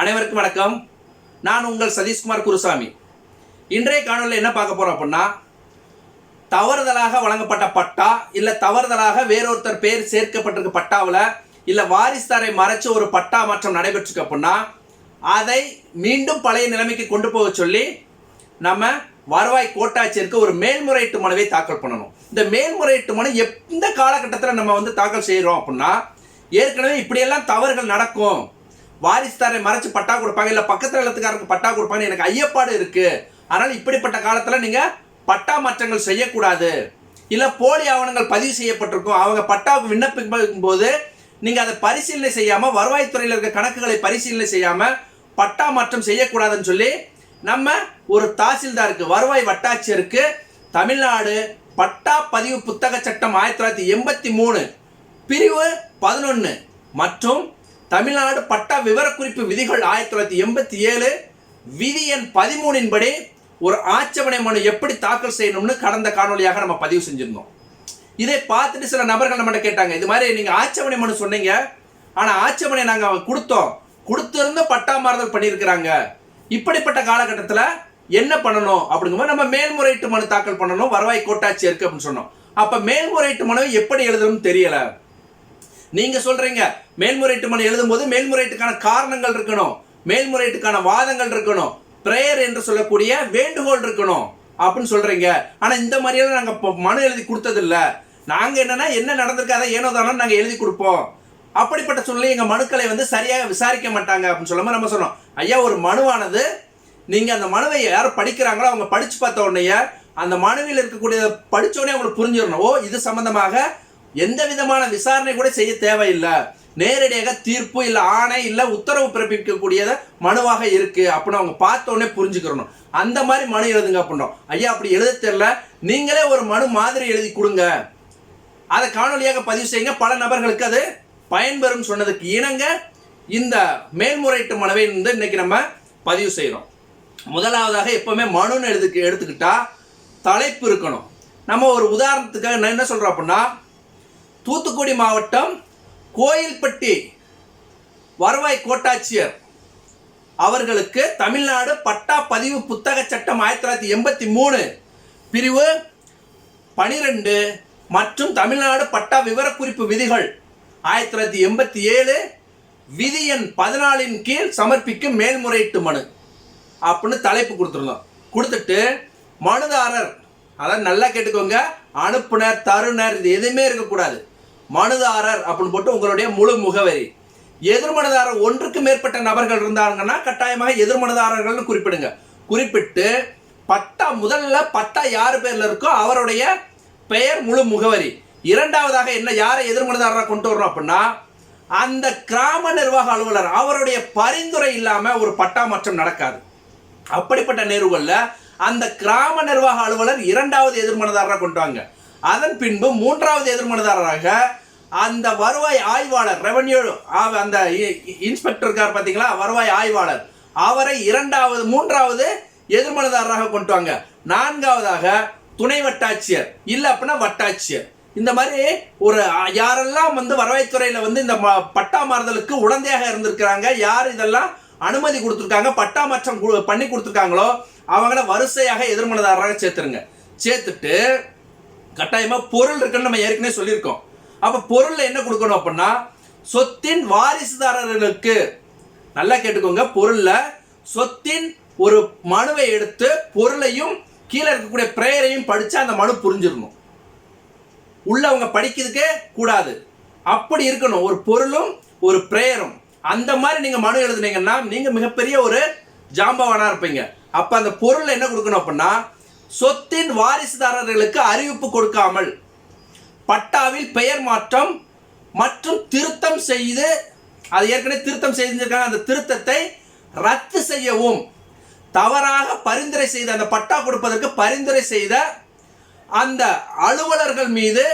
அனைவருக்கும் வணக்கம். நான் உங்கள் சதீஷ்குமார் குருசாமி. இன்றைய காணொலியில் என்ன பார்க்க போகிறோம் அப்படின்னா தவறுதலாக வழங்கப்பட்ட பட்டா இல்லை தவறுதலாக வேறொருத்தர் பேர் சேர்க்கப்பட்டிருக்க பட்டாவில் இல்லை வாரிசுதாரை மறைச்சு ஒரு பட்டா மாற்றம் நடைபெற்றிருக்கு அப்படின்னா அதை மீண்டும் பழைய நிலைமைக்கு கொண்டு போக சொல்லி நம்ம வருவாய் கோட்டாட்சியருக்கு ஒரு மேல்முறையீட்டு மனுவை தாக்கல் பண்ணணும். இந்த மேல்முறையீட்டு மனு எந்த காலகட்டத்தில் நம்ம வந்து தாக்கல் செய்கிறோம் அப்படின்னா ஏற்கனவே இப்படியெல்லாம் தவறுகள் நடக்கும். வாரிசுதாரை மறைச்சு பட்டா கொடுப்பாங்க இல்லை பக்கத்தில் நிலத்துக்காரருக்கு பட்டா கொடுப்பாங்க எனக்கு ஐயப்பாடு இருக்கு. அதனால் இப்படிப்பட்ட காலத்தில் நீங்கள் பட்டா மாற்றங்கள் செய்யக்கூடாது. இல்லை போலி ஆவணங்கள் பதிவு செய்யப்பட்டிருக்கும். அவங்க பட்டாவுக்கு விண்ணப்பிக்கும் போது நீங்கள் அதை பரிசீலனை செய்யாமல் வருவாய்த்துறையில் இருக்க கணக்குகளை பரிசீலனை செய்யாமல் பட்டா மாற்றம் செய்யக்கூடாதுன்னு சொல்லி நம்ம ஒரு தாசில்தாருக்கு வருவாய் வட்டாட்சியருக்கு தமிழ்நாடு பட்டா பதிவு புத்தக சட்டம் ஆயிரத்தி தொள்ளாயிரத்தி எண்பத்தி மூணு பிரிவு பதினொன்று மற்றும் தமிழ்நாடு பட்டா விவரக்குறிப்பு விதிகள் ஆயிரத்தி தொள்ளாயிரத்தி எண்பத்தி ஏழு விதி எண் பதிமூணின் படி ஒரு ஆட்சேபனை மனு எப்படி தாக்கல் செய்யணும்னு கடந்த காணொலியாக நம்ம பதிவு செஞ்சிருந்தோம். இதை பார்த்துட்டு சில நபர்கள் நம்மகிட்ட கேட்டாங்க இது மாதிரி நீங்கள் ஆட்சேபனை மனு சொன்னீங்க ஆனால் ஆட்சேபனை நாங்கள் கொடுத்தோம். கொடுத்திருந்த பட்டா மாறுதல் பண்ணியிருக்கிறாங்க. இப்படிப்பட்ட காலகட்டத்தில் என்ன பண்ணணும்? அப்படிங்கும்போது நம்ம மேல்முறையீட்டு மனு தாக்கல் பண்ணணும் வருவாய் கோட்டாட்சி இருக்கு அப்படின்னு சொன்னோம். அப்போ மேல்முறையீட்டு மனு எப்படி எழுதணும்னு தெரியலை. நீங்க சொல்றீங்க. மேல்முறையீட்டு மனு எழுதும்போது மேல்முறையீட்டுக்கான காரணங்கள் இருக்கணும். மேல்முறையீட்டுக்கான வாதங்கள் இருக்கணும். பிரேயர் என்று சொல்லக்கூடிய வேண்டுகோள் இருக்கணும். அப்படின்னு சொல்றீங்க. ஆனா இந்த மாதிரியெல்லாம் நாங்க இப்போ மனு எழுதி கொடுத்ததில்ல. நாங்க என்னன்னா என்ன நடந்திருக்கு ஏனோ தானோ நாங்க எழுதி கொடுப்போம். அப்படிப்பட்ட சூழ்நிலை எங்க மனுக்களை வந்து சரியாக விசாரிக்க மாட்டாங்க அப்படின்னு சொல்லும்போது நம்ம சொன்னோம் ஐயா ஒரு மனுவானது நீங்க அந்த மனுவை யார் படிக்கிறாங்களோ அவங்க படிச்சு பார்த்த உடனே அந்த மனுவில் இருக்கக்கூடிய படிச்ச உடனே அவங்களுக்கு புரிஞ்சிடணும். ஓ இது சம்பந்தமாக எந்த விதமான விசாரணை கூட செய்ய தேவையில்லை. நேரடியாக தீர்ப்பு இல்லை ஆணை இல்லை உத்தரவு பிறப்பிக்கக்கூடியத மனுவாக இருக்கு அப்படின்னு அவங்க பார்த்தோன்னே புரிஞ்சுக்கிறணும். அந்த மாதிரி மனு எழுதுங்க அப்படின்றோம். ஐயா அப்படி எழுத தெரில நீங்களே ஒரு மனு மாதிரி எழுதி கொடுங்க. அதை காணொலியாக பதிவு செய்யுங்க. பல நபர்களுக்கு அது பயன்பெறும் சொன்னதுக்கு இணங்க இந்த மேல்முறையீட்டு மனுவை வந்து இன்னைக்கு நம்ம பதிவு செய்கிறோம் முதலாவதாக எப்பவுமே மனுன்னு எழுதுக்கு எடுத்துக்கிட்டா தலைப்பு இருக்கணும். நம்ம ஒரு உதாரணத்துக்காக நான் என்ன சொல்கிறோம் அப்படின்னா தூத்துக்குடி மாவட்டம் கோயில்பட்டி வருவாய் கோட்டாட்சியர். அவர்களுக்கு தமிழ்நாடு பட்டா பதிவு புத்தக சட்டம் ஆயிரத்தி தொள்ளாயிரத்தி எண்பத்தி மூணு பிரிவு பனிரெண்டு மற்றும் தமிழ்நாடு பட்டா விவரக்குறிப்பு விதிகள் ஆயிரத்தி தொள்ளாயிரத்தி எண்பத்தி ஏழு விதி எண் பதினாலின் கீழ் சமர்ப்பிக்கும் மேல்முறையீட்டு மனு. அப்படின்னு தலைப்பு கொடுத்துருந்தோம். கொடுத்துட்டு மனுதாரர் அதான் நல்லா கேட்டுக்கோங்க அனுப்புனர் தருணர் இது எதுவுமே இருக்கக்கூடாது. மனுதாரர் அப்படின்னு போட்டு உங்களுடைய முழு முகவரி. எதிர்மனதாரர் ஒன்றுக்கு மேற்பட்ட நபர்கள் இருந்தாங்கன்னா கட்டாயமாக எதிர்மனதாரர்கள்னு குறிப்பிடுங்க. குறிப்பிட்டு பட்டா முதல்ல பட்டா யார் பேரில் இருக்கோ அவருடைய பெயர் முழு முகவரி. இரண்டாவதாக என்ன யாரை எதிர்மனதாரராக கொண்டு வரணும் அப்படின்னா அந்த கிராம நிர்வாக அலுவலர் அவருடைய பரிந்துரை இல்லாமல் ஒரு பட்டா மாற்றம் நடக்காது. அப்படிப்பட்ட நேர்வுகளில் அந்த கிராம நிர்வாக அலுவலர் இரண்டாவது எதிர்மனதாரராக கொண்டு வாங்க. அதன் பின்பு மூன்றாவது எதிர்மனதாரராக அந்த வருவாய் ஆய்வாளர் ரெவன்யூ அந்த இன்ஸ்பெக்டர் இருக்கார் பார்த்தீங்களா வருவாய் ஆய்வாளர். அவரை இரண்டாவது மூன்றாவது எதிர்மனதாரராக கொண்டு வாங்க. நான்காவதாக துணை வட்டாட்சியர். இல்லை அப்படின்னா வட்டாட்சியர். இந்த மாதிரி ஒரு யாரெல்லாம் வந்து வருவாய்த்துறையில் வந்து இந்த ம- பட்டா மாறுதலுக்கு உடந்தையாக இருந்திருக்கிறாங்க யார் இதெல்லாம் அனுமதி கொடுத்துருக்காங்க பட்டா மாற்றம் கு- பண்ணி கொடுத்துருக்காங்களோ அவங்கள வரிசையாக எதிர்மனதாரராக சேர்த்துருங்க. சேர்த்துட்டு கட்டாயமாக பொருள் இருக்குன்னு நம்ம ஏற்கனவே சொல்லியிருக்கோம். அப்ப பொருள்ல என்ன கொடுக்கணும் அப்படின்னா சொத்தின் வாரிசுதாரர்களுக்கு நல்லா கேட்டுக்கோங்க பொருள்ல சொத்தின் ஒரு மனுவை எடுத்து பொருளையும் கீழே இருக்கக்கூடிய பிரேயரையும் படிச்சு அந்த மனு புரிஞ்சிடணும். உள்ள அவங்க படிக்கிறதுக்கே கூடாது. அப்படி இருக்கணும். ஒரு பொருளும் ஒரு பிரேயரும். அந்த மாதிரி நீங்க மனு எழுதுனீங்கன்னா நீங்க மிகப்பெரிய ஒரு ஜாம்பவானா இருப்பீங்க. அப்ப அந்த பொருள் என்ன கொடுக்கணும் அப்படின்னா சொத்தின் வாரிசுதாரர்களுக்கு அறிவிப்பு கொடுக்காமல் பட்டாவில் பெயர் மாற்றம் மற்றும் திருத்தம் செய்து அது ஏற்கனவே திருத்தம் செய்திருக்காங்க அந்த திருத்தத்தை ரத்து செய்யவும். தவறாக பரிந்துரை செய்த அந்த பட்டா கொடுப்பதற்கு பரிந்துரை செய்த அந்த அலுவலர்கள் மீது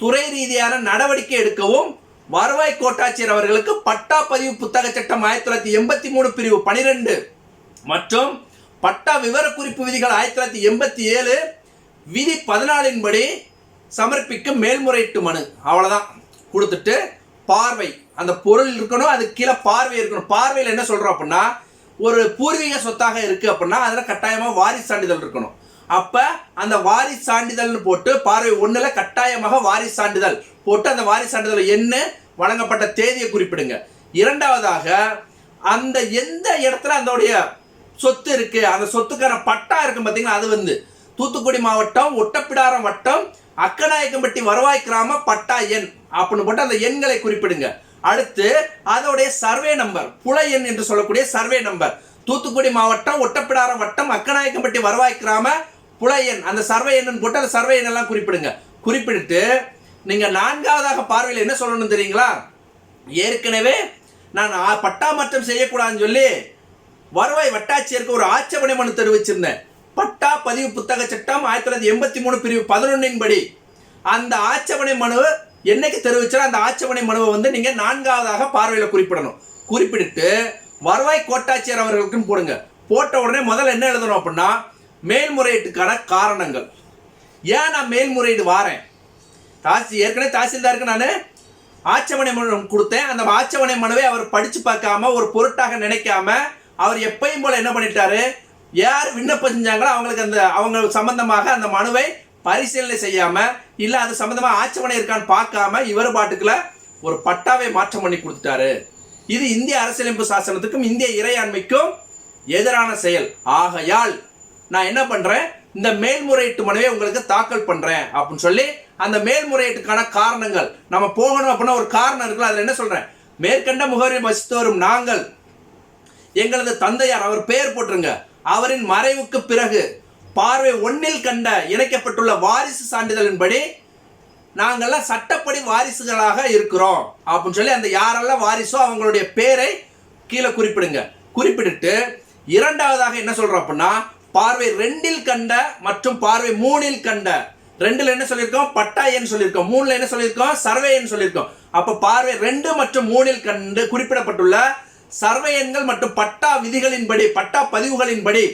துறை ரீதியான நடவடிக்கை எடுக்கவும் வருவாய் கோட்டாட்சியர் அவர்களுக்கு பட்டா பதிவு புத்தக சட்டம் ஆயிரத்தி தொள்ளாயிரத்தி எண்பத்தி மூணு பிரிவு பனிரெண்டு மற்றும் பட்டா விவரக்குறிப்பு விதிகள் ஆயிரத்தி தொள்ளாயிரத்தி எண்பத்தி ஏழு விதி பதினாலின் சமர்ப்பிக்க மேல்முறையீட்டு மனு. அவ்வளோதான் கொடுத்துட்டு பார்வை. அந்த பொருள் இருக்கணும் அது கீழே பார்வை இருக்கணும். பார்வையில் என்ன சொல்கிறோம் அப்படின்னா ஒரு பூர்வீக சொத்தாக இருக்குது அப்படின்னா அதில் கட்டாயமாக வாரிசு சான்றிதழ் இருக்கணும். அப்போ அந்த வாரிசு சான்றிதழ்னு போட்டு பார்வை ஒன்றில் கட்டாயமாக வாரிசு சான்றிதழ் போட்டு அந்த வாரிசு சான்றிதழ் என்ன வழங்கப்பட்ட தேதியை குறிப்பிடுங்க. இரண்டாவதாக அந்த எந்த இடத்துல அதோடைய சொத்து இருக்குது அந்த சொத்துக்கான பட்டா இருக்குன்னு பார்த்தீங்கன்னா அது வந்து தூத்துக்குடி மாவட்டம் ஒட்டப்பிடாரம் வட்டம் அக்கநாயக்கம்பட்டி வருவாய் கிராம பட்டா எண் அப்படின்னு போட்டு அந்த எண்களை குறிப்பிடுங்க. அடுத்து அதோடைய சர்வே நம்பர் புல எண் என்று சொல்லக்கூடிய சர்வே நம்பர். தூத்துக்குடி மாவட்டம் ஒட்டப்பிடாரம் வட்டம் அக்கநாயக்கம்பட்டி வருவாய் கிராம புல எண். அந்த சர்வே எண்ணு போட்டு அந்த சர்வே எண்ணெல்லாம் குறிப்பிடுங்க. குறிப்பிட்டு நீங்க நான்காவதாக பார்வையில் என்ன சொல்லணும் தெரியுங்களா? ஏற்கனவே நான் பட்டா மாற்றம் செய்யக்கூடாதுன்னு சொல்லி வருவாய் வட்டாட்சியருக்கு ஒரு ஆட்சேபனை மனு தெரிவிச்சிருந்தேன். பட்டா பதிவு புத்தக சட்டம் ஆயிரத்தி தொள்ளாயிரத்தி எண்பத்தி மூணு பிரிவு பதினொன்னின் படி. அந்த ஆட்சேபனை மனு என்னைக்கு தெரிவிச்சாலும் அந்த ஆட்சேபனை மனுவை வந்து நீங்கள் நான்காவதாக பார்வையில் குறிப்பிடணும். குறிப்பிட்டு வருவாய் கோட்டாட்சியர் அவர்களுக்குன்னு போடுங்க. போட்ட உடனே முதல்ல என்ன எழுதணும் அப்படின்னா மேல்முறையீட்டுக்கான காரணங்கள். ஏன் நான் மேல்முறையீடு வாரேன்? தாசி ஏற்கனவே தாசில்தாருக்கு நான் ஆட்சேபனை மனு கொடுத்தேன். அந்த ஆட்சேபனை மனுவை அவர் படித்து பார்க்காம ஒரு பொருட்டாக நினைக்காம அவர் எப்பயும் போல என்ன பண்ணிட்டாரு? யார் விண்ணப்பம் செஞ்சாங்களோ அவங்களுக்கு அந்த அவங்க சம்பந்தமாக அந்த மனுவை பரிசீலனை செய்யாம இல்ல அது சம்பந்தமா ஆட்சேபனை இருக்கான்னு பார்க்காம இவர் பாட்டுக்குள்ள ஒரு பட்டாவை மாற்றம் பண்ணி கொடுத்துட்டாரு. இது இந்திய அரசியலமைப்பு சாசனத்துக்கும் இந்திய இறையாண்மைக்கும் எதிரான செயல். ஆகையால் நான் என்ன பண்றேன்? இந்த மேல்முறையீட்டு மனுவை உங்களுக்கு தாக்கல் பண்றேன் அப்படின்னு சொல்லி அந்த மேல்முறையீட்டுக்கான காரணங்கள். நம்ம போகணும் அப்படின்னா ஒரு காரணம் இருக்குல்ல அதுல என்ன சொல்றேன்? மேற்கண்ட முகவரி வசித்து வரும் நாங்கள் எங்களது தந்தையார் அவர் பெயர் போட்டுருங்க. அவரின் மறைவுக்கு பிறகு பார்வை ஒன்னில் கண்ட இணைக்கப்பட்டுள்ள வாரிசு சான்றிதழின்படி நாங்கெல்லாம் சட்டப்படி வாரிசுகளாக இருக்கிறோம் அப்படின்னு சொல்லி அந்த யாரெல்லாம் வாரிசோ அவங்களுடைய பேரை கீழே குறிப்பிடுங்க. குறிப்பிட்டுட்டு இரண்டாவதாக என்ன சொல்கிறோம் அப்படின்னா பார்வை ரெண்டில் கண்ட மற்றும் பார்வை மூணில் கண்ட. ரெண்டுல என்ன சொல்லியிருக்கோம்? பட்டா எண் சொல்லியிருக்கோம். மூணுல என்ன சொல்லியிருக்கோம்? சர்வே எண் சொல்லியிருக்கோம். அப்போ பார்வை ரெண்டு மற்றும் மூணில் கண்டு குறிப்பிடப்பட்டுள்ள சர்வே எண்கள் மற்றும் பட்டா விதிகளின்படி பட்டா பதிவுகளின்படி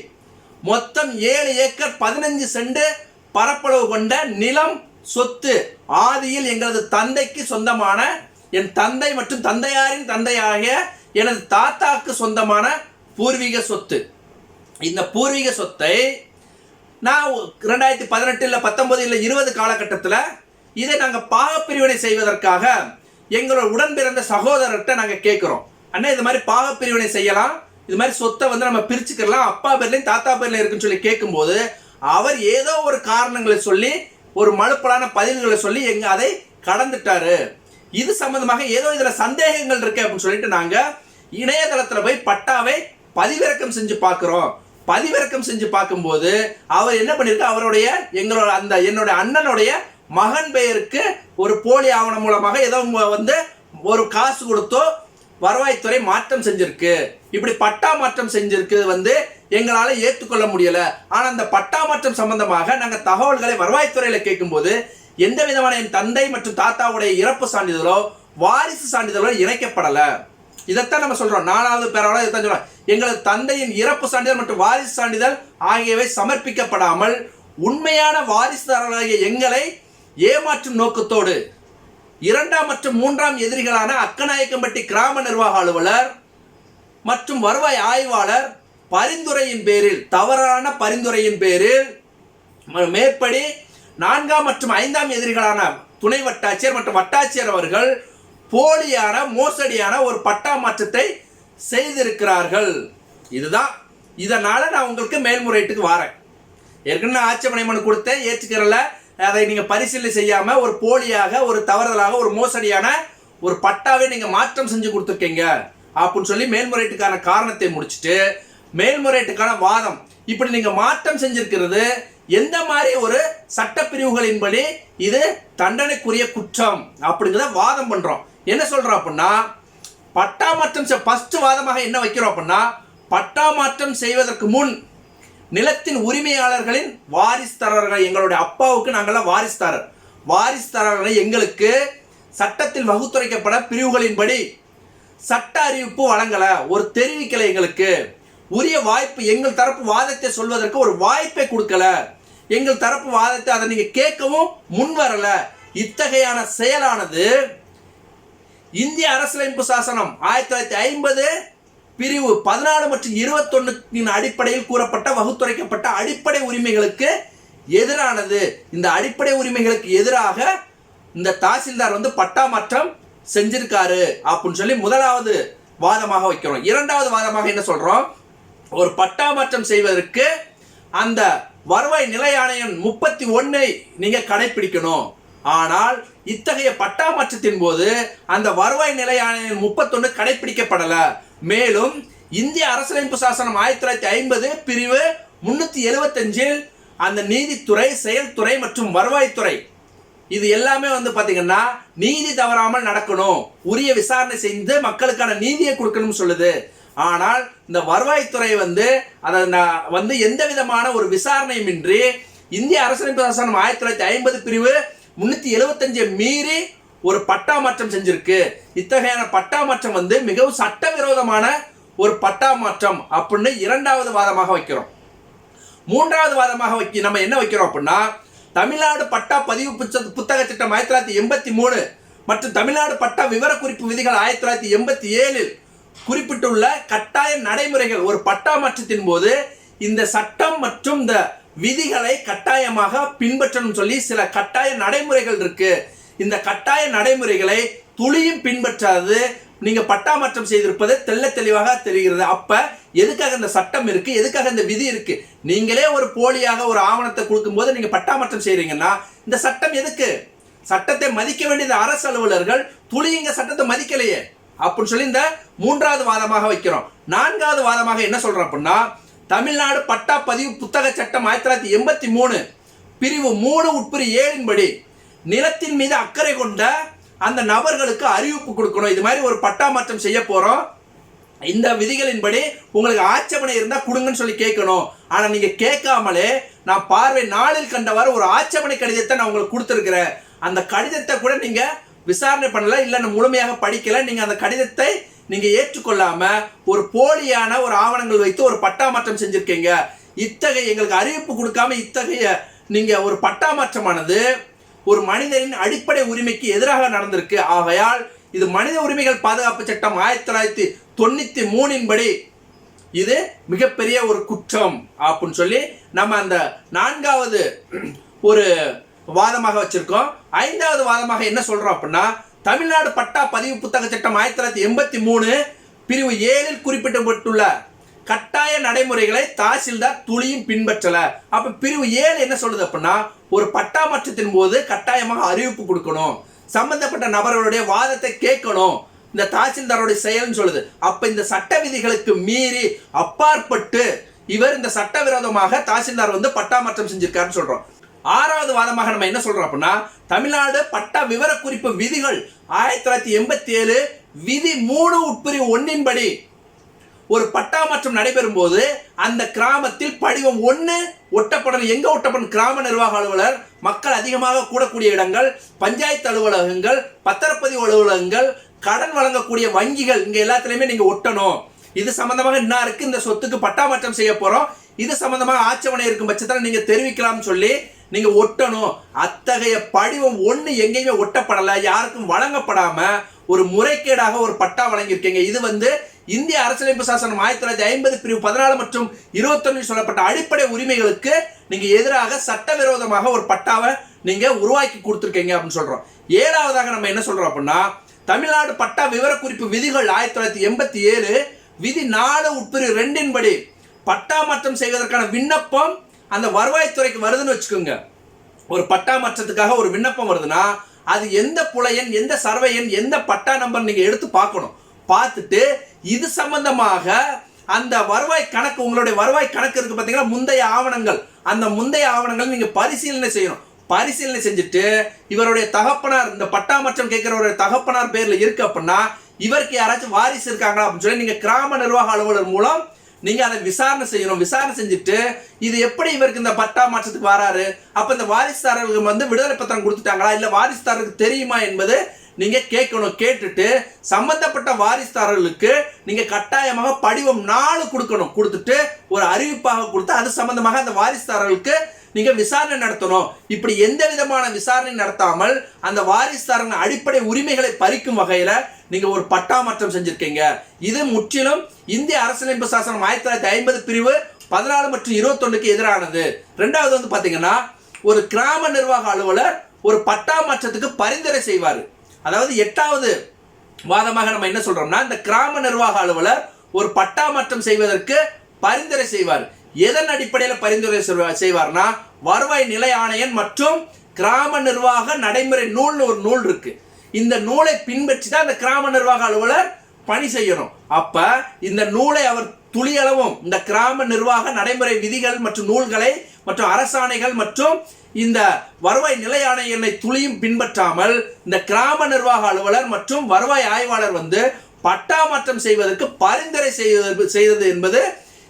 மொத்தம் ஏழு ஏக்கர் பதினஞ்சு சென்ட் பரப்பளவு கொண்ட நிலம் சொத்து. ஆதியில் எங்களது தந்தைக்கு சொந்தமான என் தந்தை மற்றும் தந்தையாரின் தந்தையாகிய எனது தாத்தாக்கு சொந்தமான பூர்வீக சொத்து. இந்த பூர்வீக சொத்தை நான் ரெண்டாயிரத்தி பதினெட்டு இல்லை பத்தொன்பது இல்லை இருபது காலகட்டத்தில் இதை நாங்கள் பாகப்பிரிவினை செய்வதற்காக எங்களோட உடன் பிறந்த சகோதரர்கிட்ட நாங்கள் கேட்குறோம் அண்ணா இது மாதிரி பாகப்பிரிவினை செய்யலாம். இது மாதிரி சொத்தை வந்து நம்ம பிரிச்சுக்கலாம் அப்பா பேர்லையும் தாத்தா பேர்ல இருக்குன்னு சொல்லி கேட்கும்போது அவர் ஏதோ ஒரு காரணங்களை சொல்லி ஒரு மழுப்பலான பதில்களை சொல்லி எங்க அதை கடந்துட்டாரு. இது சம்பந்தமாக ஏதோ இதுல சந்தேகங்கள் இருக்கு அப்படின்னு சொல்லிட்டு நாங்க இணையதளத்துல போய் பட்டாவை பதிவிறக்கம் செஞ்சு பார்க்கிறோம். பதிவிறக்கம் செஞ்சு பார்க்கும்போது அவர் என்ன பண்ணிருக்கு? அவருடைய எங்களோட அந்த என்னோட அண்ணனுடைய மகன் பெயருக்கு ஒரு போலி ஆவணம் மூலமாக ஏதோ வந்து ஒரு காசு கொடுத்தோ வருவாய்த்துறை மாற்றம் செஞ்சிருக்கு. இப்படி பட்டா மாற்றம் செஞ்சிருக்கு வந்து எங்களால் ஏற்றுக்கொள்ள முடியல. ஆனால் அந்த பட்டா மாற்றம் சம்பந்தமாக நாங்கள் தகவல்களை வருவாய்த்துறையில் கேட்கும்போது எந்த விதமான என் தந்தை மற்றும் தாத்தாவுடைய இறப்பு சான்றிதழோ வாரிசு சான்றிதழோ இணைக்கப்படலை. இதைத்தான் நம்ம சொல்றோம். நாலாவது பேராளர் இதைத்தான் சொல்றோம் எங்களது தந்தையின் இறப்பு சான்றிதழ் மற்றும் வாரிசு சான்றிதழ் ஆகியவை சமர்ப்பிக்கப்படாமல் உண்மையான வாரிசுதாரர்களாகிய எங்களை ஏமாற்றும் நோக்கத்தோடு இரண்டாம் மற்றும் மூன்றாம் எதிரிகளான அக்கநாயக்கம்பட்டி கிராம நிர்வாக அலுவலர் மற்றும் வருவாய் ஆய்வாளர் பரிந்துரையின் பேரில் தவறான பரிந்துரையின் பேரில் மேற்படி நான்காம் மற்றும் ஐந்தாம் எதிரிகளான துணை வட்டாட்சியர் மற்றும் வட்டாட்சியர் அவர்கள் போலியான மோசடியான ஒரு பட்டா மாற்றத்தை செய்திருக்கிறார்கள். இதுதான். இதனால நான் உங்களுக்கு மேல்முறையீட்டுக்கு வாரேன். ஏற்கனவே ஆட்சேபனை மனு கொடுத்தேன் ஏற்றுக்கிறல அதை நீங்க பரிசீலனை செய்யாம ஒரு போலியாக ஒரு தவறுதலாக ஒரு மோசடியான ஒரு பட்டாவே நீங்க மாற்றம் செஞ்சு கொடுத்துருக்கீங்க. அப்படின்னு சொல்லி மேல்முறையீட்டுக்கான காரணத்தை முடிச்சுட்டு மேல்முறையீட்டுக்கான வாதம். இப்படி நீங்க மாற்றம் செஞ்சிருக்கிறது எந்த மாதிரி ஒரு சட்டப்பிரிவுகளின்படி இது தண்டனைக்குரிய குற்றம் அப்படிங்கிறத வாதம் பண்றோம். என்ன சொல்றோம் அப்படின்னா பட்டா மாற்றம் ஃபர்ஸ்ட் வாதமாக என்ன வைக்கிறோம் அப்படின்னா பட்டா மாற்றம் செய்வதற்கு முன் நிலத்தின் உரிமையாளர்களின் வாரிசுதாரர்கள் எங்களுடைய அப்பாவுக்கு நாங்கள்லாம் வாரிசுதாரர் வாரிசுதாரர்களை எங்களுக்கு சட்டத்தில் வகுத்துரைக்கப்பட பிரிவுகளின்படி சட்ட அறிவிப்பு வழங்கலை. ஒரு தெரிவிக்கலை எங்களுக்கு. உரிய வாய்ப்பு எங்கள் தரப்பு வாதத்தை சொல்வதற்கு ஒரு வாய்ப்பை கொடுக்கல. எங்கள் தரப்பு வாதத்தை அதை நீங்கள் கேட்கவும் முன் வரல. இத்தகையான செயலானது இந்திய அரசியலமைப்பு சாசனம் ஆயிரத்தி தொள்ளாயிரத்தி ஐம்பது பிரிவு பதினாலு மற்றும் இருபத்தொன்னுக்கின் அடிப்படையில் கூறப்பட்ட வகுத்துரைக்கப்பட்ட அடிப்படை உரிமைகளுக்கு எதிரானது. இந்த அடிப்படை உரிமைகளுக்கு எதிராக இந்த தாசில்தார் வந்து பட்டா மாற்றம் செஞ்சிருக்காரு அப்படின்னு சொல்லி முதலாவது வாதமாக வைக்கிறோம். இரண்டாவது வாதமாக என்ன சொல்றோம்? ஒரு பட்டா மாற்றம் செய்வதற்கு அந்த வருவாய் நிலை ஆணையம் முப்பத்தி ஒன்னை நீங்க கடைபிடிக்கணும் ஆனால் இத்தகைய பட்டாமற்றத்தின் போது அந்த வருவாய் நிலை ஆணையம் முப்பத்தொன்னு கடைபிடிக்கப்படல மேலும் இந்திய அரசியலமைப்பு சாசனம் ஆயிரத்தி தொள்ளாயிரத்தி ஐம்பது பிரிவு முன்னூற்றி எழுபத்தஞ்சில் அந்த நீதித்துறை செயல்துறை மற்றும் வருவாய்த்துறை. இது எல்லாமே வந்து பார்த்தீங்கன்னா நீதி தவறாமல் நடக்கணும். உரிய விசாரணை செய்து மக்களுக்கான நீதியை கொடுக்கணும்னு சொல்லுது. ஆனால் இந்த வருவாய்த்துறை வந்து அதை வந்து எந்த விதமான ஒரு விசாரணையுமின்றி இந்திய அரசியலமைப்பு சாசனம் ஆயிரத்தி தொள்ளாயிரத்தி ஐம்பது பிரிவு முன்னூத்தி எழுபத்தஞ்சை மீறி ஒரு பட்டா மாற்றம் செஞ்சிருக்கு. இத்தகையான பட்டா மாற்றம் வந்து மிகவும் சட்டவிரோதமான ஒரு பட்டா மாற்றம் அப்படின்னு இரண்டாவது வாதமாக வைக்கிறோம். மூன்றாவது வாதமாக வைக்க நம்ம என்ன வைக்கிறோம் அப்படின்னா தமிழ்நாடு பட்டா பதிவு புத்தக சட்டம் ஆயிரத்தி தொள்ளாயிரத்தி எண்பத்தி மூணு மற்றும் தமிழ்நாடு பட்டா விவரக்குறிப்பு விதிகள் ஆயிரத்தி தொள்ளாயிரத்தி எண்பத்தி ஏழில் குறிப்பிட்டுள்ள கட்டாய நடைமுறைகள் ஒரு பட்டா மாற்றத்தின் போது இந்த சட்டம் மற்றும் இந்த விதிகளை கட்டாயமாக பின்பற்றணும் சொல்லி சில கட்டாய நடைமுறைகள் இருக்கு. இந்த கட்டாய நடைமுறைகளை துளியும் பின்பற்றாது. நீங்க பட்டாமற்றம் செய்திருப்பது தெள்ள தெளிவாக தெரிகிறது. அப்ப எதுக்காக இந்த சட்டம் இருக்கு? எதுக்காக இந்த விதி இருக்கு? நீங்களே ஒரு போலியாக ஒரு ஆவணத்தை கொடுக்கும்போது நீங்க பட்டாமாற்றம் செய்றீங்கன்னா இந்த சட்டம் எதுக்கு? சட்டத்தை மதிக்க வேண்டிய அரசு அலுவலர்கள். துளி சட்டத்தை மதிக்கலையே. அப்படின்னு சொல்லி இந்த மூன்றாவது வாதமாக வைக்கிறோம். நான்காவது வாதமாக என்ன சொல்றோம் அப்படின்னா தமிழ்நாடு பட்டா பதிவு புத்தக சட்டம் ஆயிரத்தி தொள்ளாயிரத்தி எண்பத்தி மூணு. பிரிவு மூணு உட்பிரி ஏழின்படி நிலத்தின் மீது அக்கறை கொண்ட அந்த நபர்களுக்கு அறிவிப்பு கொடுக்கணும். இது மாதிரி ஒரு பட்டா மாற்றம் செய்ய போறோம். இந்த விதிகளின்படி உங்களுக்கு ஆட்சேபனை இருந்தால் கொடுங்கன்னு சொல்லி கேட்கணும். ஆனால் நீங்கள் கேட்காமலே நான் பார்வை நாளில் கண்டவாறு ஒரு ஆட்சேபனை கடிதத்தை நான் உங்களுக்கு கொடுத்துருக்குறேன். அந்த கடிதத்தை கூட நீங்கள் விசாரணை பண்ணலை இல்லை நான் முழுமையாக படிக்கலை. நீங்கள் அந்த கடிதத்தை நீங்க ஏற்றுக்கொள்ளாம ஒரு போலியான ஒரு ஆவணங்கள் வைத்து ஒரு பட்டாமாற்றம் செஞ்சுருக்கீங்க செஞ்சிருக்கீங்க. இத்தகைய எங்களுக்கு அறிவிப்பு கொடுக்காம இத்தகைய நீங்க ஒரு பட்டாமாற்றமானது ஒரு மனிதனின் அடிப்படை உரிமைக்கு எதிராக நடந்திருக்கு. ஆகையால் இது மனித உரிமைகள் பாதுகாப்பு சட்டம் ஆயிரத்தி தொள்ளாயிரத்தி தொண்ணூத்தி மூணின் இது மிகப்பெரிய ஒரு குற்றம் அப்படின்னு சொல்லி நம்ம அந்த நான்காவது ஒரு வாதமாக வச்சிருக்கோம். ஐந்தாவது வாதமாக என்ன சொல்றோம் அப்படின்னா தமிழ்நாடு பட்டா பதிவு புத்தக சட்டம் ஆயிரத்தி தொள்ளாயிரத்தி எண்பத்தி மூணு பிரிவு ஏழில் குறிப்பிடப்பட்டுள்ள கட்டாய நடைமுறைகளை தாசில்தார் துளியும் பின்பற்றல. அப்ப பிரிவு ஏழு என்ன சொல்லுது அப்படின்னா ஒரு பட்டா மாற்றத்தின் போது கட்டாயமாக அறிவிப்பு கொடுக்கணும். சம்பந்தப்பட்ட நபர்களுடைய வாதத்தை கேட்கணும். இந்த தாசில்தாருடைய செயல்னு சொல்லுது. அப்ப இந்த சட்ட விதிகளுக்கு மீறி அப்பாற்பட்டு இவர் இந்த சட்டவிரோதமாக தாசில்தார் வந்து பட்டா மாற்றம் செஞ்சிருக்காருன்னு சொல்றோம். ஆறாவது வாதமாக நம்ம என்ன சொல்றோம் அப்படின்னா தமிழ்நாடு பட்டா விவரக்குறிப்பு விதிகள் ஆயிரத்தி தொள்ளாயிரத்தி எண்பத்தி ஏழு விதி மூணு உட்பிரிவு ஒன்னின்படி. ஒரு பட்டா மாற்றம் நடைபெறும் போது அந்த கிராமத்தில் படிவம் ஒன்று ஒட்டப்படணும் எங்க ஒட்டப்படும் கிராம நிர்வாக அலுவலர் மக்கள் அதிகமாக கூடக்கூடிய இடங்கள் பஞ்சாயத்து அலுவலகங்கள் பத்திரப்பதிவு அலுவலகங்கள் கடன் வழங்கக்கூடிய வங்கிகள் இங்க எல்லாத்துலயுமே நீங்க ஒட்டணும். இது சம்பந்தமாக என்ன இருக்கு? இந்த சொத்துக்கு பட்டா மாற்றம் செய்ய போறோம். இது சம்பந்தமாக ஆட்சேபனை இருக்கும் பட்சத்தில் நீங்க தெரிவிக்கலாம்னு சொல்லி நீங்கள் ஒட்டணும். அத்தகைய படிவம் ஒன்று எங்கேயுமே ஒட்டப்படலை. யாருக்கும் வழங்கப்படாமல் ஒரு முறைகேடாக ஒரு பட்டா வழங்கியிருக்கீங்க. இது வந்து இந்திய அரசியலமைப்பு சாசனம் ஆயிரத்தி தொள்ளாயிரத்தி ஐம்பது பிரிவு பதினாலு மற்றும் இருபத்தொன்னில் சொல்லப்பட்ட அடிப்படை உரிமைகளுக்கு நீங்கள் எதிராக சட்டவிரோதமாக ஒரு பட்டாவை நீங்கள் உருவாக்கி கொடுத்துருக்கீங்க அப்படின்னு சொல்கிறோம் ஏழாவதாக நம்ம என்ன சொல்கிறோம் அப்படின்னா தமிழ்நாடு பட்டா விவரக்குறிப்பு விதிகள் ஆயிரத்தி தொள்ளாயிரத்தி எண்பத்தி ஏழு விதி நாலு உட்பிரிவு ரெண்டின்படி பட்டா மாற்றம் செய்வதற்கான விண்ணப்பம் அந்த வருவாய்த்துறைக்கு வருதுன்னு வச்சுக்கோங்க. ஒரு பட்டா மாற்றத்துக்காக ஒரு விண்ணப்பம் வருதுன்னா அது எந்த புலையன் எந்த சர்வையன் எண் எந்த பட்டா நம்பர் நீங்கள் எடுத்து பார்க்கணும். பார்த்துட்டு இது சம்பந்தமாக அந்த வருவாய் கணக்கு உங்களுடைய வருவாய் கணக்கு இருக்கு பார்த்தீங்கன்னா முந்தைய ஆவணங்கள். அந்த முந்தைய ஆவணங்கள் நீங்கள் பரிசீலனை செய்யணும். பரிசீலனை செஞ்சுட்டு இவருடைய தகப்பனார் இந்த பட்டாமற்றம் கேட்குறவருடைய கேட்கிறவருடைய தகப்பனார் பேரில் இருக்கு அப்படின்னா இவருக்கு யாராச்சும் வாரிசு இருக்காங்களா அப்படின்னு சொல்லி நீங்கள் கிராம நிர்வாக அலுவலர் மூலம் நீங்க அதை விசாரணை செய்யணும். விசாரணை செஞ்சுட்டு இது எப்படி இவருக்கு இந்த பட்டா மாற்றத்துக்கு வராரு? அப்ப இந்த வாரிசுதாரர்களுக்கு வந்து விடுதலை பத்திரம் கொடுத்துட்டாங்களா? இல்ல வாரிசுதாரருக்கு தெரியுமா என்பது நீங்க கேட்கணும். கேட்டுட்டு சம்பந்தப்பட்ட வாரிசுதாரர்களுக்கு நீங்க கட்டாயமாக படிவம் நாலு கொடுக்கணும். கொடுத்துட்டு ஒரு அறிவிப்பாக கொடுத்து அது சம்பந்தமாக அந்த வாரிசுதாரர்களுக்கு நீங்க விசாரணை நடத்தணும். இப்படி எந்த விதமான விசாரணை நடத்தாமல் அந்த வாரிசுதாரன் அடிப்படை உரிமைகளை பறிக்கும் வகையில நீங்க ஒரு பட்டாமற்றம் செஞ்சிருக்கீங்க. இது முற்றிலும் இந்திய அரசியலமைப்பு சாசனம் ஆயிரத்தி தொள்ளாயிரத்தி ஐம்பது பிரிவு பதினாலு மற்றும் இருபத்தொன்னுக்கு எதிரானது. ரெண்டாவது வந்து பாத்தீங்கன்னா ஒரு கிராம நிர்வாக அலுவலர் ஒரு பட்டாமற்றத்துக்கு பரிந்துரை செய்வார். அதாவது எட்டாவது வாதமாக நம்ம என்ன சொல்றோம்னா இந்த கிராம நிர்வாக அலுவலர் ஒரு பட்டாமற்றம் செய்வதற்கு பரிந்துரை செய்வார். எதன் அடிப்படையில் பரிந்துரை செய்வார்னா வருவாய் நிலை ஆணையன் மற்றும் கிராம நிர்வாக நடைமுறை நூல்னு ஒரு நூல் இருக்கு. இந்த நூலை பின்பற்றி தான் இந்த கிராம நிர்வாக அலுவலர் பணி செய்யணும். அப்ப இந்த நூலை அவர் துளியளவும் இந்த கிராம நிர்வாக நடைமுறை விதிகள் மற்றும் நூல்களை மற்றும் அரசாணைகள் மற்றும் இந்த வருவாய் நிலை ஆணையனை துளியும் பின்பற்றாமல் இந்த கிராம நிர்வாக அலுவலர் மற்றும் வருவாய் ஆய்வாளர் வந்து பட்டாமாற்றம் செய்வதற்கு பரிந்துரை செய்வது செய்தது என்பது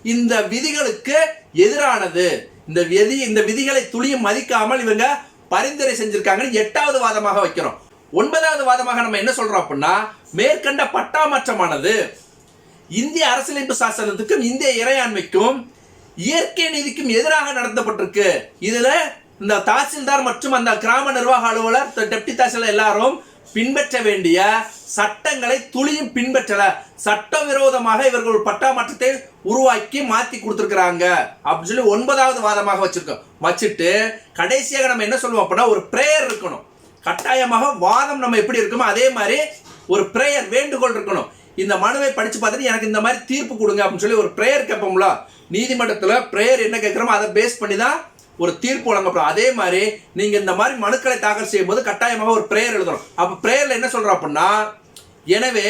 இந்த விதிகளுக்கு எதிரானது. இந்த விதி இந்த விதிகளை துளியும் மதிக்காமல் இவங்க பரிந்துரை செஞ்சிருக்காங்கன்னு எட்டாவது வாதமாக வைக்கிறோம். ஒன்பதாவது வாதமாக நம்ம என்ன சொல்றோம் அப்படின்னா மேற்கண்ட பட்டாமற்றமானது. இந்திய அரசியலமைப்பு சாசனத்துக்கும் இந்திய இறையாண்மைக்கும் இயற்கை நீதிக்கும் எதிராக நடத்தப்பட்டிருக்கு. இதுல இந்த தாசில்தார் மற்றும் அந்த கிராம நிர்வாக அலுவலர் டெப்டி தாசில்தார் எல்லாரும் பின்பற்ற வேண்டிய சட்டங்களை துளியும் பின்பற்றல. சட்டவிரோதமாக இவர்கள் ஒரு பட்டா மாற்றத்தை உருவாக்கி மாத்தி கொடுத்துருக்குறாங்க. அப்படின்னு சொல்லி ஒன்பதாவது வாதமாக வச்சிருக்கோம். வச்சுட்டு கடைசியாக நம்ம என்ன சொல்லுவோம் அப்படின்னா ஒரு ப்ரேயர் இருக்கணும். கட்டாயமாக வாதம் நம்ம எப்படி இருக்குமோ அதே மாதிரி ஒரு ப்ரேயர் வேண்டுகோள் இருக்கணும். இந்த மனுவை படிச்சு பார்த்துட்டு எனக்கு இந்த மாதிரி தீர்ப்பு கொடுங்க அப்படின்னு சொல்லி ஒரு ப்ரேயர் கேட்போம்ல. நீதிமன்றத்தில் ப்ரேயர் என்ன கேட்குறோமோ அதை பேஸ் பண்ணி தான் ஒரு தீர்ப்பு வழங்கப்படும். அதே மாதிரி நீங்க இந்த மாதிரி மனுக்களை தாக்கல் செய்யும்போது கட்டாயமாக ஒரு பிரேயர் எழுதணும். அப்ப பிரேயர்ல என்ன சொல்றோம் அப்படின்னா எனவே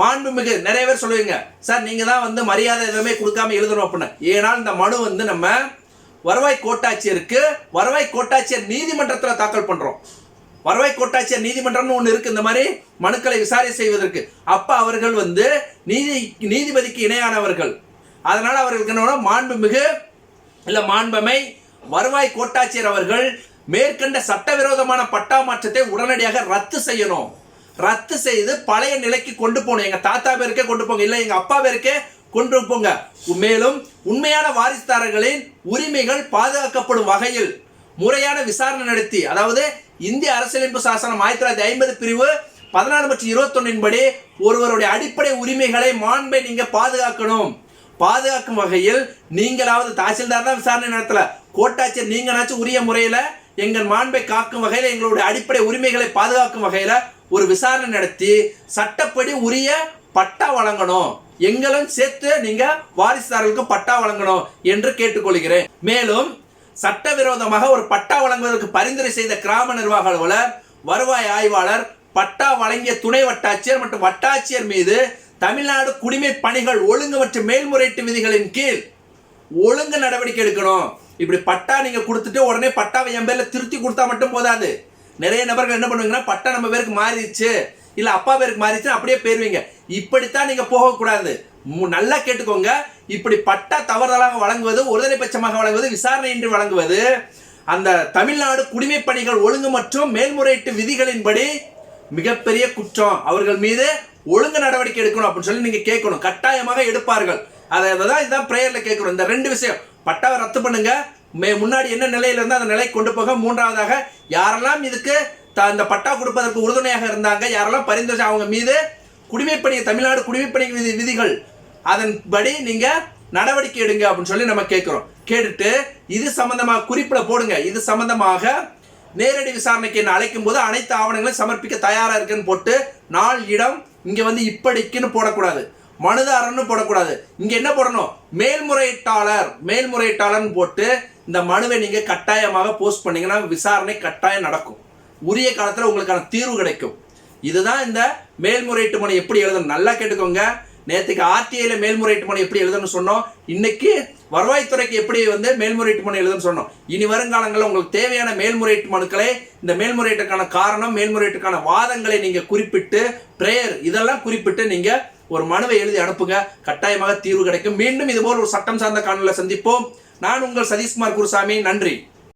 மாண்புமிகு நிறைய பேர் சொல்லுவீங்க சார் நீங்க தான் வந்து மரியாதை எதுவுமே கொடுக்காம எழுதணும் அப்படின்னு. ஏனால் இந்த மனு வந்து நம்ம வருவாய் கோட்டாட்சியருக்கு வருவாய் கோட்டாட்சியர் நீதிமன்றத்தில் தாக்கல் பண்றோம். வருவாய் கோட்டாட்சியர் நீதிமன்றம்னு ஒன்று இருக்கு இந்த மாதிரி மனுக்களை விசாரணை செய்வதற்கு. அப்போ அவர்கள் வந்து நீதி நீதிபதிக்கு இணையானவர்கள். அதனால அவர்களுக்கு என்ன மாண்புமிகு இல்லை மாண்பமை வருவாய் கோட்டாட்சியர் அவர்கள் மேற்கண்ட சட்டவிரோதமான பட்டா மாற்றத்தை உடனடியாக ரத்து செய்யணும். ரத்து செய்து பழைய நிலைக்கு கொண்டு போகணும். எங்க தாத்தா பேருக்கே கொண்டு போங்க. இல்ல எங்க அப்பா பேருக்கே கொண்டு போங்க. மேலும் உண்மையான வாரிசுதாரர்களின் உரிமைகள் பாதுகாக்கப்படும் வகையில் முறையான விசாரணை நடத்தி அதாவது இந்திய அரசியலமைப்பு சாசனம் ஆயிரத்தி தொள்ளாயிரத்தி ஐம்பது பிரிவு பதினாலு மற்றும் இருபத்தொன்னின் படி ஒருவருடைய அடிப்படை உரிமைகளை மாண்பை நீங்க பாதுகாக்கணும். பாதுகாக்கும் வகையில் நீங்களாவது தாசில்தார் தான் விசாரணை நடத்தல. கோட்டாட்சியர் நீங்களாச்சும் உரிய முறையில் எங்கள் மாண்பை காக்கும் வகையில் எங்களுடைய அடிப்படை உரிமைகளை பாதுகாக்கும் வகையில் ஒரு விசாரணை நடத்தி சட்டப்படி உரிய பட்டா வழங்கணும். எங்களும் சேர்த்து நீங்க வாரிசுதாரர்களுக்கு பட்டா வழங்கணும் என்று கேட்டுக்கொள்கிறேன். மேலும் சட்டவிரோதமாக ஒரு பட்டா வழங்குவதற்கு பரிந்துரை செய்த கிராம நிர்வாக அலுவலர் வருவாய் ஆய்வாளர் பட்டா வழங்கிய துணை வட்டாட்சியர் மற்றும் வட்டாட்சியர் மீது தமிழ்நாடு குடிமை பணிகள் ஒழுங்கு மற்றும் மேல்முறையீட்டு விதிகளின் கீழ் ஒழுங்கு நடவடிக்கை எடுக்கணும். இப்படி பட்டா நீங்க கொடுத்துட்டு உடனே பட்டாவை என் பேர்ல திருத்தி கொடுத்தா மட்டும் போதாது. நிறைய நபர்கள் என்ன பண்ணுவீங்கன்னா பட்டா நம்ம பேருக்கு மாறிடுச்சு. இல்ல அப்பா பேருக்கு மாறிடுச்சு அப்படியே போயிருவீங்க. இப்படித்தான் நீங்க போகக்கூடாது. மு- நல்லா கேட்டுக்கோங்க. இப்படி பட்டா தவறுதலாக வழங்குவது ஒருதலைபட்சமாக வழங்குவது விசாரணையின்றி வழங்குவது அந்த தமிழ்நாடு குடிமைப் பணிகள் ஒழுங்கு மற்றும் மேல்முறையீட்டு விதிகளின்படி மிகப்பெரிய குற்றம். அவர்கள் மீது ஒழுங்கு நடவடிக்கை எடுக்கணும் அப்படின்னு சொல்லி நீங்க கேட்கணும். கட்டாயமாக எடுப்பார்கள். அதை தான் இதுதான் ப்ரேயரில் கேட்கணும். இந்த ரெண்டு விஷயம். பட்டாவை ரத்து பண்ணுங்க. மே முன்னாடி என்ன நிலையில இருந்தா அந்த நிலை கொண்டு போக. மூன்றாவதாக யாரெல்லாம் இதுக்கு த- அந்த பட்டா கொடுப்பதற்கு உறுதுணையாக இருந்தாங்க யாரெல்லாம் பரிந்துரை அவங்க மீது குடிமைப்பணி தமிழ்நாடு குடிமைப்பணி விதி விதிகள் அதன்படி நீங்க நடவடிக்கை எடுங்க அப்படின்னு சொல்லி நம்ம கேட்குறோம். கேட்டுட்டு இது சம்பந்தமாக குறிப்பிட போடுங்க. இது சம்பந்தமாக நேரடி விசாரணைக்கு என்ன அழைக்கும் போது அனைத்து ஆவணங்களையும் சமர்ப்பிக்க தயாராக இருக்குன்னு போட்டு நாள் இடம் இங்கே வந்து இப்படிக்குன்னு போடக்கூடாது. மனுதாரன்னு போடக்கூடாது. இங்கே என்ன போடணும்? மேல்முறையீட்டாளர். மேல்முறையீட்டாளர்னு போட்டு இந்த மனுவை நீங்கள் கட்டாயமாக போஸ்ட் பண்ணீங்கன்னா விசாரணை கட்டாயம் நடக்கும். உரிய காலத்தில் உங்களுக்கான தீர்வு கிடைக்கும். இதுதான் இந்த மேல்முறையீட்டு மனு எப்படி எழுதணும்? நல்லா கேட்டுக்கோங்க. நேற்றுக்கு ஆர்டிஐல மேல்முறையீட்டு மனு எப்படி எழுதணும்னு சொன்னோம். இன்னைக்கு வருவாய்த்துறைக்கு எப்படி வந்து மேல்முறையீட்டு மனு எழுதுன்னு சொன்னோம். இனி வருங்காலங்களில் உங்களுக்கு தேவையான மேல்முறையீட்டு மனுக்களை இந்த மேல்முறையீட்டுக்கான காரணம் மேல்முறையீட்டுக்கான வாதங்களை நீங்கள் குறிப்பிட்டு பிரேயர் இதெல்லாம் குறிப்பிட்டு நீங்கள் ஒரு மனுவை எழுதி அனுப்புங்க. கட்டாயமாக தீர்வு கிடைக்கும். மீண்டும் இதுபோல் ஒரு சட்டம் சார்ந்த காணொலியில் சந்திப்போம். நான் உங்கள் சதீஷ்குமார் குருசாமி. நன்றி.